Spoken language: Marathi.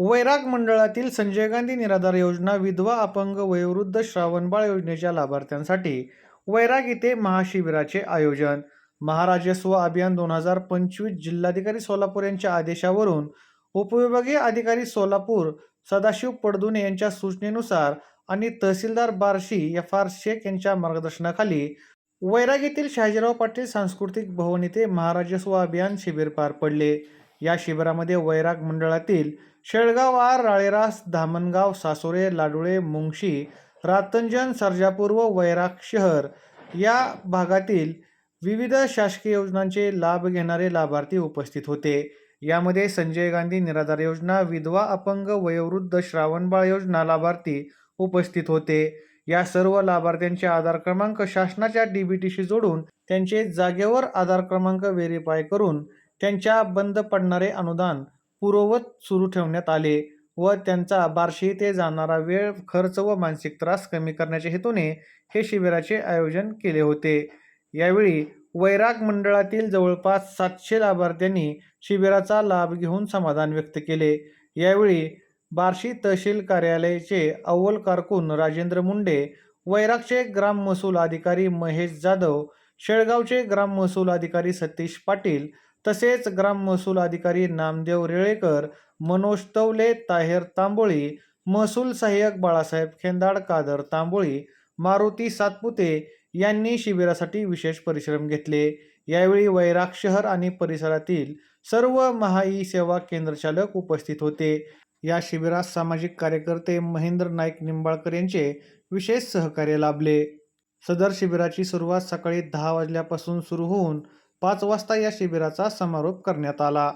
वैराग मंडळातील संजय गांधी निराधार योजना विधवा अपंग वयोवृद्ध श्रावणबाळ योजनेच्या लाभार्थ्यांसाठी वैराग येथे महाशिबिराचे आयोजन. महाराजस्व अभियान दोन हजार पंचवीस जिल्हाधिकारी सोलापूर यांच्या आदेशावरून उपविभागीय अधिकारी सोलापूर सदाशिव पडदुने यांच्या सूचनेनुसार आणि तहसीलदार बार्शी एफ आर शेख यांच्या मार्गदर्शनाखाली वैराग येथील शहाजीराव पाटील सांस्कृतिक भवन येथे महाराजस्व अभियान शिबिर पार पडले. या शिबिरामध्ये वैराग मंडळातील शेळगाव आर राळेरास धामणगाव सासोरे लाडुळे मुंगशी रातंजन सर्जापूर व वैराग शहर या भागातील विविध शासकीय योजनांचे लाभ घेणारे लाभार्थी उपस्थित होते. यामध्ये संजय गांधी निराधार योजना विधवा अपंग वयोवृद्ध श्रावणबाळ योजना लाभार्थी उपस्थित होते. या सर्व लाभार्थ्यांचे आधार क्रमांक शासनाच्या डीबीटीशी जोडून त्यांचे जागेवर आधार क्रमांक व्हेरीफाय करून त्यांच्या बंद पडणारे अनुदान पूर्ववत सुरू ठेवण्यात आले व त्यांचा बार्शी ते जाणारा वेळ खर्च व मानसिक त्रास कमी करण्याच्या हेतूने हे शिबिराचे आयोजन केले होते. यावेळी वैराग मंडळातील जवळपास सातशे लाभार्थ्यांनी शिबिराचा लाभ घेऊन समाधान व्यक्त केले. यावेळी बार्शी तहसील कार्यालयाचे अव्वल कारकून राजेंद्र मुंडे वैरागचे ग्राम महसूल अधिकारी महेश जाधव शेळगावचे ग्राम महसूल अधिकारी सतीश पाटील तसेच ग्राम महसूल अधिकारी नामदेव रेळेकर मनोज तवले ताहेर तांबोळी महसूल सहाय्यक बाळासाहेब खेंदाड कादर तांबोळी मारुती सातपुते यांनी शिबिरासाठी विशेष परिश्रम घेतले. यावेळी वैराग शहर आणि परिसरातील सर्व महाई सेवा केंद्रचालक उपस्थित होते. या शिबिरात सामाजिक कार्यकर्ते महेंद्र नाईक निंबाळकर यांचे विशेष सहकार्य लाभले. सदर शिबिराची सुरुवात सकाळी दहा वाजल्यापासून सुरू होऊन पाच वाजता या शिबिराचा समारोप करण्यात आला.